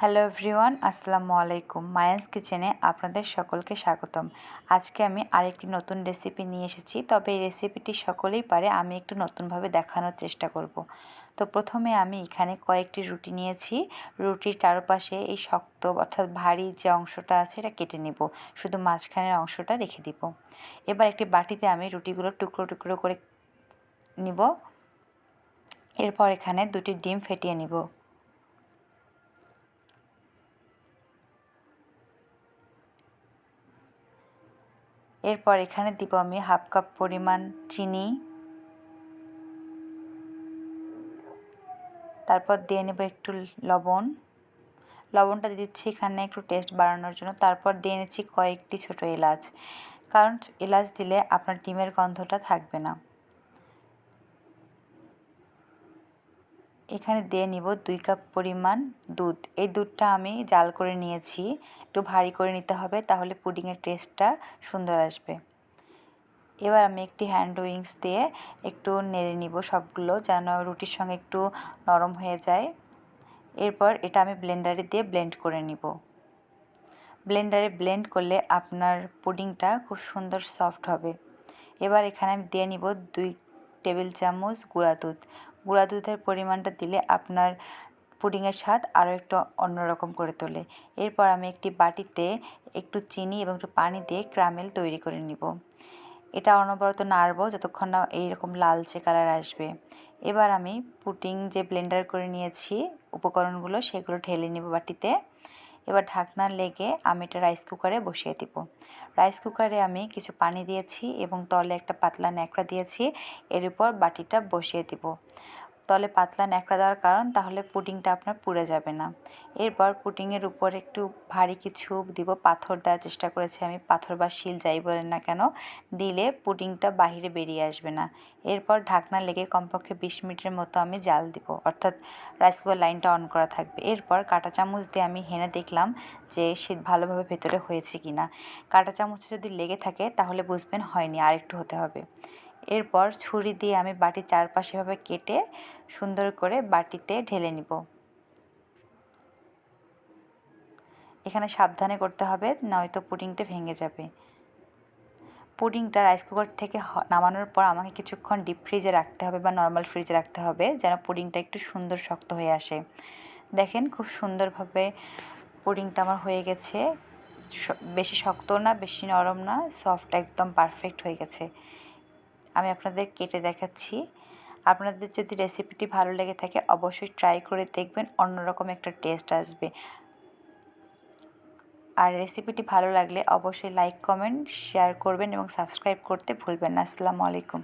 Hello everyone, আসসালামু আলাইকুম। মায়ান্স কিচেনে আপনাদের সকলকে স্বাগতম। আজকে আমি আরেকটি নতুন রেসিপি নিয়ে এসেছি, তবে এই রেসিপিটি সকলেই পারে, আমি একটু নতুনভাবে দেখানোর চেষ্টা করব। তো প্রথমে আমি এখানে কয়েকটি রুটি নিয়েছি। রুটির চারপাশে এই শক্ত অর্থাৎ ভারী যে অংশটা আছে, এটা কেটে নেব। শুধু মাঝখানের অংশটা রেখে দিব। এবার একটি বাটিতে আমি রুটিগুলো টুকরো টুকরো করে নিব। এরপর এখানে দুটি ডিম ফেটিয়ে নিব। এরপর এখানে দিব আমি হাফ কাপ পরিমাণ চিনি। তারপর দিয়ে নেব একটু লবণ। লবণটা দিয়ে দিচ্ছি এখানে একটু টেস্ট বাড়ানোর জন্য। তারপর দিয়ে নিচ্ছি কয়েকটি ছোট এলাচ। কারণ এলাচ দিলে আপনার ডিমের গন্ধটা থাকবে না। এখানে দিয়ে নিব দুই কাপ পরিমাণ দুধ। এই দুধটা আমি জাল করে নিয়েছি, একটু ভারী করে নিতে হবে তাহলে পুডিংয়ের টেস্টটা সুন্দর আসবে। এবার আমি একটি হ্যান্ড উইংস দিয়ে একটু নেড়ে নিব সবগুলো যেন রুটির সঙ্গে একটু নরম হয়ে যায়। এরপর এটা আমি ব্লেন্ডারে দিয়ে ব্লেন্ড করে নিব। ব্লেন্ডারে ব্লেন্ড করলে আপনার পুডিংটা খুব সুন্দর সফট হবে। এবার এখানে আমি দিয়ে নিব দুই টেবিল চামচ গুঁড়া দুধ। গুঁড়া দুধের পরিমাণটা দিলে আপনার পুডিংয়ের স্বাদ আরও একটু অন্যরকম করে তোলে। এরপর আমি একটি বাটিতে একটু চিনি এবং একটু পানি দিয়ে ক্রামেল তৈরি করে নিব। এটা অনবরত নাড়ব যতক্ষণ না এইরকম লালচে কালার আসবে। এবার আমি পুটিং যে ব্লেন্ডার করে নিয়েছি, উপকরণগুলো সেগুলো ঢেলে নিব বাটিতে। এবার ঢাকনা লেগে আমি এটা রাইস কুকারে বসিয়ে দিব। রাইস কুকারে আমি কিছু পানি দিয়েছি এবং তলে একটা পাতলা ন্যাকড়া দিয়েছি। এর উপর বাটিটা বসিয়ে দিব। তলে পাতলা ন্যাকড়া দেওয়ার কারণ, তাহলে পুডিংটা আপনার পুড়ে যাবে না। এরপর পুডিংয়ের উপর একটু ভারী কিছু দিব, পাথর দেওয়ার চেষ্টা করেছি আমি, পাথর বা শিল যাই বলেন না কেন, দিলে পুডিংটা বাহিরে বেরিয়ে আসবে না। এরপর ঢাকনা লেগে কমপক্ষে বিশ মিনিটের মতো আমি জাল দিব, অর্থাৎ রাইস কুকার লাইনটা অন করা থাকবে। এরপর কাঁটা চামচ দিয়ে আমি হেনে দেখলাম যে শীত ভালোভাবে ভেতরে হয়েছে কি না কাঁটা চামচ যদি লেগে থাকে, তাহলে বুঝবেন হয়নি আর একটু হতে হবে। এরপর ছুরি দিয়ে আমি বাটির চারপাশেভাবে কেটে সুন্দর করে বাটিতে ঢেলে নিব। এখানে সাবধানে করতে হবে, নয়তো পুডিংটা ভেঙে যাবে। পুডিংটা রাইস কুকার থেকে নামানোর পর আমাকে কিছুক্ষণ ডিপ ফ্রিজে রাখতে হবে বা নর্মাল ফ্রিজে রাখতে হবে যেন পুডিংটা একটু সুন্দর শক্ত হয়ে আসে। দেখেন খুব সুন্দরভাবে পুডিংটা আমার হয়ে গেছে। বেশি শক্ত না, বেশি নরম না, সফট, একদম পারফেক্ট হয়ে গেছে। আমি আপনাদের কেটে দেখাচ্ছি। আপনাদের যদি রেসিপিটি ভালো লেগে থাকে, অবশ্যই ট্রাই করে দেখবেন, অন্যরকম একটা টেস্ট আসবে। আর রেসিপিটি ভালো লাগলে অবশ্যই লাইক কমেন্ট শেয়ার করবেন এবং সাবস্ক্রাইব করতে ভুলবেন না। আসসালামু আলাইকুম।